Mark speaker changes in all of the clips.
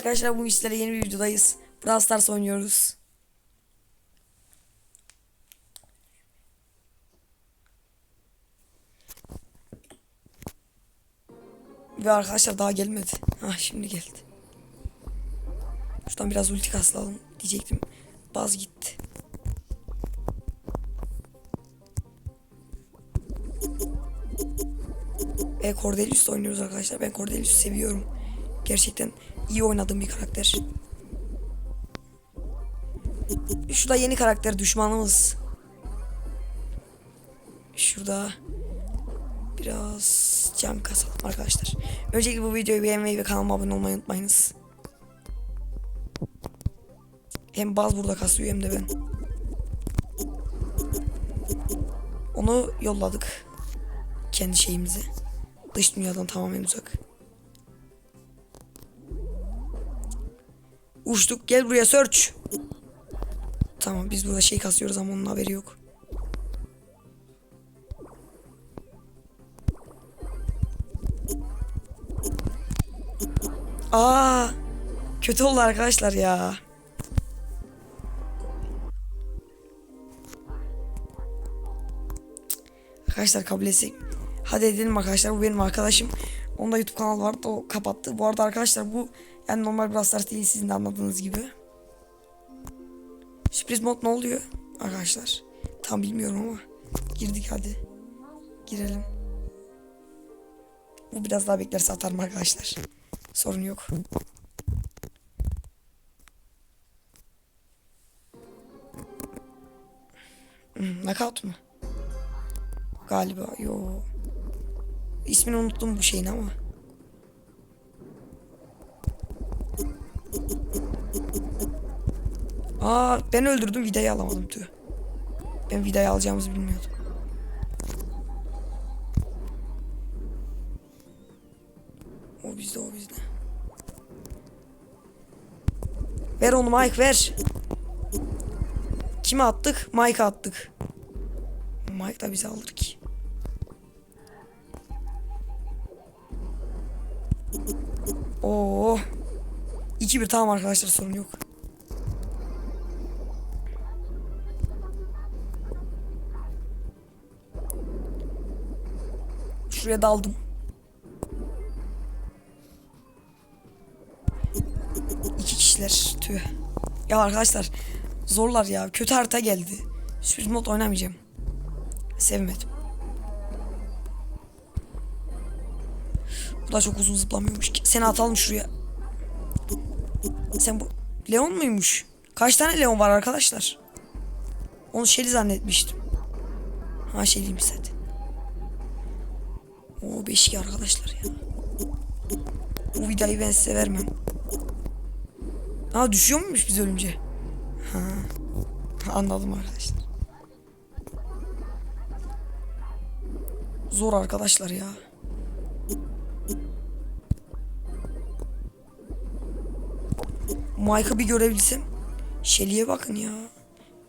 Speaker 1: arkadaşlar bu işlere yeni bir videodayız. Brawl Stars oynuyoruz. Ve arkadaşlar daha gelmedi. Ha şimdi geldi. Şuradan biraz ulti kaslalım diyecektim. Baz gitti. Ve Cordelius'la oynuyoruz arkadaşlar. Ben Cordelius'u seviyorum. Gerçekten iyi oynadığım bir karakter. Şu da yeni karakter düşmanımız. Şurada biraz cam kasalım arkadaşlar. Öncelikle bu videoyu beğenmeyi ve kanalıma abone olmayı unutmayınız. Hem baz burada kasıyor hem de ben. Onu yolladık. Kendi şeyimizi. Dış dünyadan tamamen uzak. Uçtuk gel buraya search. Tamam biz burada şey kasıyoruz ama onun haberi yok. Aa, kötü oldu arkadaşlar ya. Arkadaşlar kabul etsek. Hadi edelim arkadaşlar bu benim arkadaşım. Onda YouTube kanalı vardı o kapattı. Bu arada arkadaşlar bu yani normal Brawl Stars değil sizin de anladığınız gibi. Sürpriz mod ne oluyor arkadaşlar? Tam bilmiyorum ama girdik hadi. Girelim. Bu biraz daha beklerse atarım arkadaşlar. Sorun yok. Hmm, knockout mu? Galiba yo. İsmini unuttum bu şeyin ama. Aa ben öldürdüm vidayı alamadım tüh. Ben vidayı alacağımızı bilmiyordum. O bizde o bizde. Ver onu Mike ver. Kime attık? Mike'a attık. Mike da bizi alır ki. Oo. 2-1 tamam arkadaşlar sorun yok. Şuraya daldım. İki kişiler. Tüh. Ya arkadaşlar zorlar ya. Kötü harita geldi. Sürpriz mod oynamayacağım. Sevmedim. Bu da çok uzun zıplamıyormuş ki. Seni atalım şuraya. Sen bu Leon muymuş? Kaç tane Leon var arkadaşlar? Onu Shelly zannetmiştim. Ha Shelly'miş zaten. O beşik arkadaşlar ya. Bu vidayı ben size vermem. Ha düşüyor muymuş biz ölünce? Ha. Anladım arkadaşlar. Zor arkadaşlar ya. Mike'ı bir görebilsem. Shelly'e bakın ya.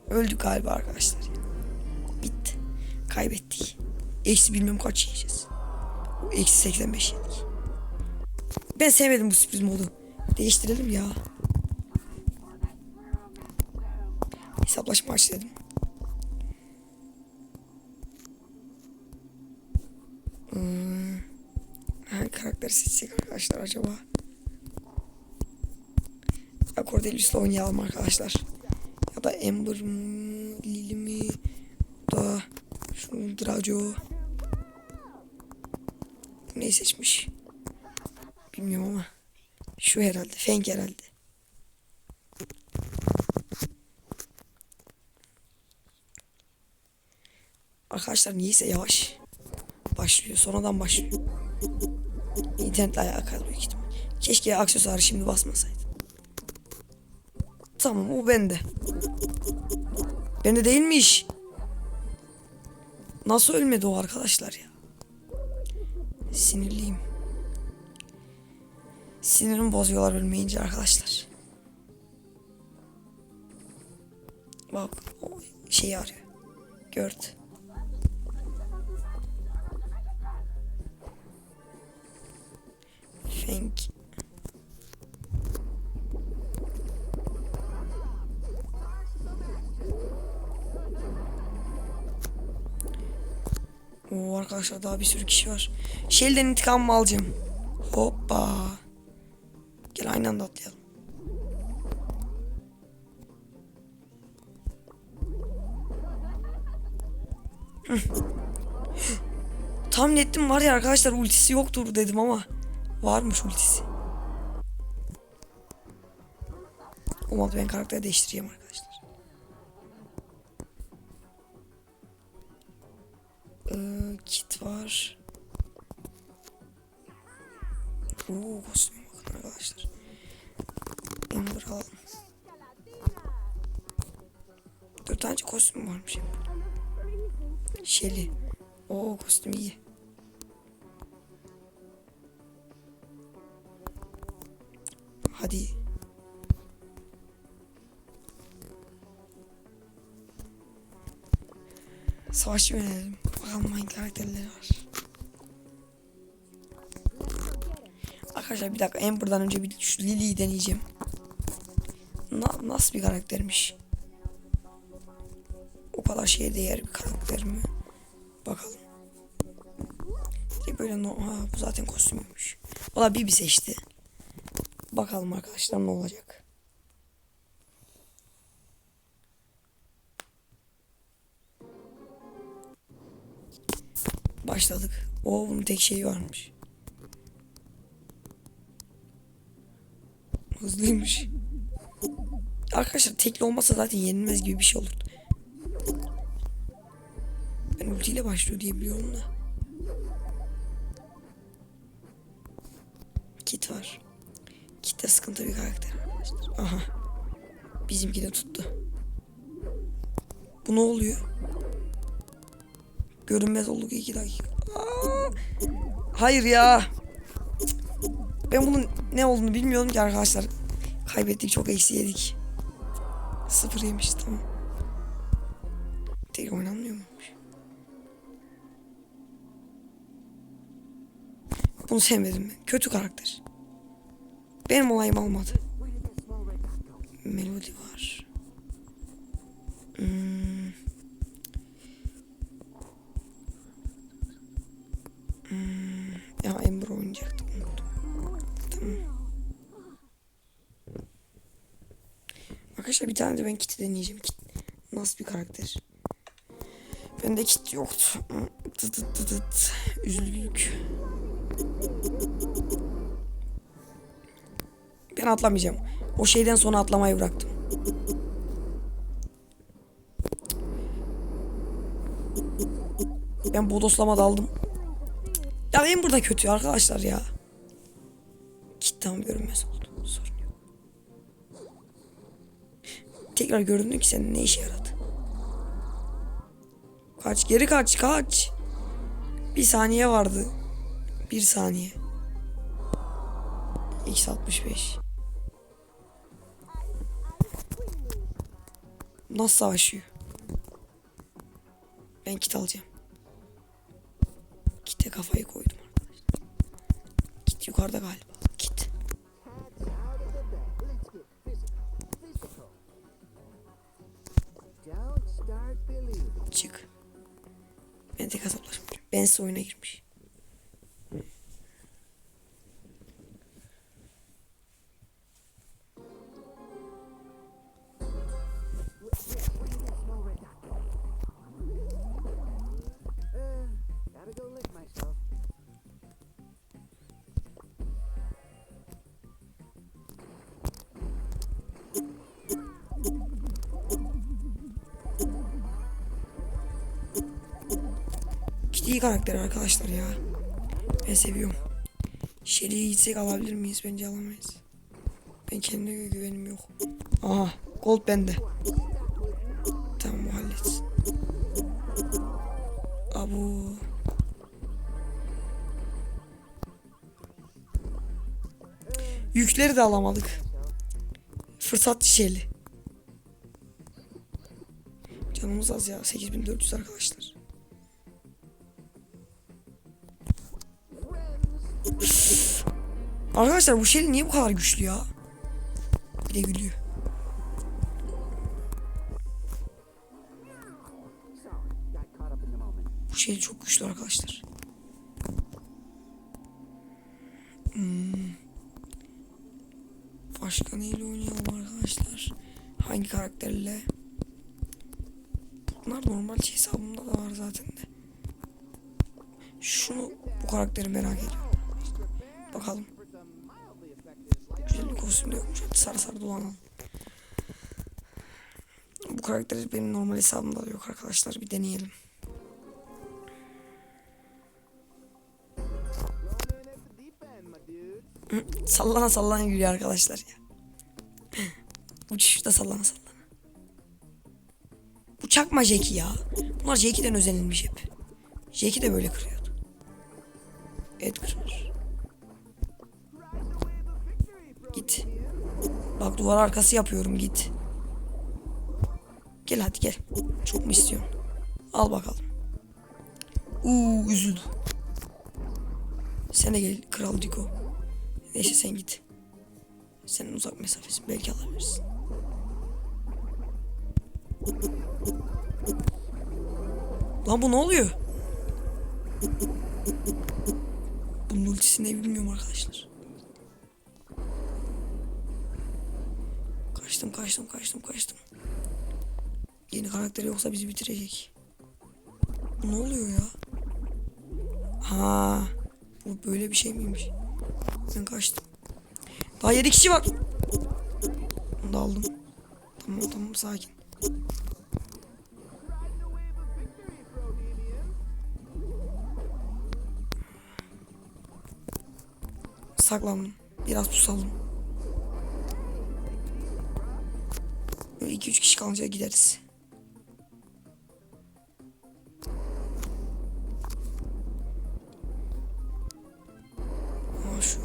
Speaker 1: Öldük galiba arkadaşlar. Bitti. Kaybettik. Eksi bilmem kaç yiyeceğiz. Eksi 85 yedik. Ben sevmedim bu sürpriz modu. Değiştirelim ya. Hesaplaşma aç dedim. Hmm. Hangi karakter seçsek arkadaşlar acaba? Cordelius'la oynayalım arkadaşlar. Ya da Amber mı, Lily mi, da şu Draco. Neyi seçmiş? Bilmiyorum ama. Şu herhalde. Feng herhalde. Arkadaşlar niyeyse yavaş başlıyor. Sonradan başlıyor. İnternetle alakalı büyük ihtimal. Keşke aksesuarı şimdi basmasaydı. Tamam o bende. Bende değilmiş. Nasıl ölmedi o arkadaşlar ya? Sinirliyim. Sinirimi bozuyorlar ölmeyince arkadaşlar. Bak o şeyi arıyor. Gördü. Fenk. Oo arkadaşlar daha bir sürü kişi var. Shelly'den intikamımı alacağım. Hoppa. Gel aynı anda atlayalım. Tahmin ettim var ya arkadaşlar ultisi yoktur dedim ama varmış ultisi. Olmadı ben karakteri değiştireceğim arkadaşlar. Kit var. Oo kostüme bakın arkadaşlar. Ember alalım. Dört tane kostüm varmış. Shelly. Oo kostüm iyi. Hadi. Savaşçı yönelelim. Bakalım hangi karakterleri var. Arkadaşlar bir dakika Amber'dan önce bir şu Lily'yi deneyeceğim. Na- nasıl bir karaktermiş? O kadar şeye değer bir karakter mi? Bakalım. Direkt böyle no ha, bu zaten kostümüymüş. O da Bibi seçti. Bakalım arkadaşlar ne olacak. Başladık. O bunun tek şeyi varmış. Hızlıymış. Arkadaşlar tekli olmasa zaten yenilmez gibi bir şey olurdu. Ben ultiyle başlıyor diye biliyorum da. Kit var. Kit de sıkıntı bir karakter arkadaşlar. Aha. Bizimki de tuttu. Bu ne oluyor? Görünmez olduk iki dakika. Hayır ya. Ben bunun ne olduğunu bilmiyorum ki arkadaşlar. Kaybettik çok eksi yedik. Sıfır yemiş tamam. Tek oynanmıyor muymuş? Bunu sevmedim ben. Kötü karakter. Benim olayım olmadı. Melodi var. Hmm. Ya Ember oynayacaktım. unuttum. Tamam. Arkadaşlar bir tane de ben kiti deneyeceğim. Kit nasıl bir karakter? Bende kit yoktu. Tıt tıt tıt tıt. Üzüldük. Ben atlamayacağım. O şeyden sonra atlamayı bıraktım. Ben bodoslama daldım. Benim burada kötü arkadaşlar ya. Kit tam görünmez oldu. Sorun yok. Tekrar göründü ki senin ne işe yaradı? Kaç geri kaç kaç. Bir saniye vardı. Bir saniye. X65. Nasıl savaşıyor? Ben kit alacağım. Yukarıda galiba.
Speaker 2: Believing.
Speaker 1: Çık. Ben tek hesaplaşmayacağım. Ben size oyuna girmiş. Karakter arkadaşlar ya. Ben seviyorum. Shelly'ye gitsek alabilir miyiz? Bence alamayız. Ben kendime güvenim yok. Aha. Gold bende. Tamam halletsin. Abu. Yükleri de alamadık. Fırsat Shelly. Canımız az ya. 8400 arkadaşlar. Arkadaşlar bu Shelly niye bu kadar güçlü ya? Bir de gülüyor. Bu şey çok güçlü arkadaşlar. Hmm. Başka neyle oynayalım arkadaşlar? Hangi karakterle? Bunlar normal hesabımda da var zaten de. Şunu bu karakteri merak ediyorum. Bakalım. Güzel bir kostüm de yokmuş. Hadi sarı sarı dolanalım. Bu karakteri benim normal hesabımda da yok arkadaşlar. Bir deneyelim. Sallana sallana gülüyor arkadaşlar ya. Uçuşta sallana sallana. Bu çakma Jackie ya. Bunlar Jackie'den özenilmiş hep. Jackie de böyle kırıyordu. Evet kırmış. Git. Bak duvar arkası yapıyorum git. Gel hadi gel. Çok mu istiyorsun? Al bakalım. Uuu üzüldü. Sen de gel Kral Diko. Neyse sen git. Senin uzak mesafesi belki alabilirsin. Lan bu ne oluyor? Bunun ultisi ne bilmiyorum arkadaşlar. Kaçtım kaçtım kaçtım kaçtım. Yeni karakter yoksa bizi bitirecek. Ne oluyor ya? Ha, bu böyle bir şey miymiş? Ben kaçtım. Daha yedi kişi var. Onu da aldım. Tamam tamam sakin. Saklandım. Biraz pusalım. Böyle iki üç kişi kalınca gideriz. Aa şu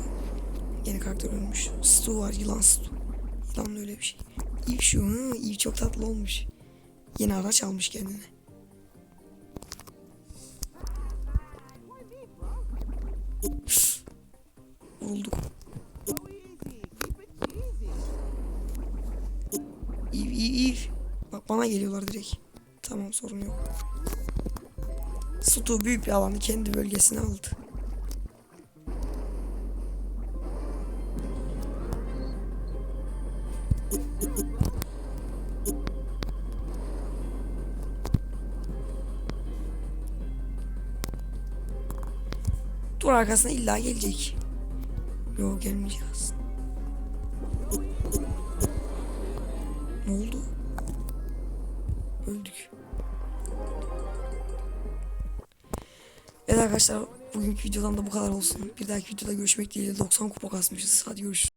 Speaker 1: yeni karakter ölmüş. Stu var yılan Stu. Yılan öyle bir şey. Eve şu hı Eve çok tatlı olmuş. Yeni araç almış kendine. Vurulduk. Geliyorlar direkt. Tamam sorun yok. Stu büyük bir alanı kendi bölgesine aldı. Dur arkasına illa gelecek. Yok gelmeyecek aslında. Ne oldu? Öldük. Evet arkadaşlar bugünkü videodan da bu kadar olsun. Bir dahaki videoda görüşmek dileğiyle 90 kupa kasmışız. Hadi görüşürüz.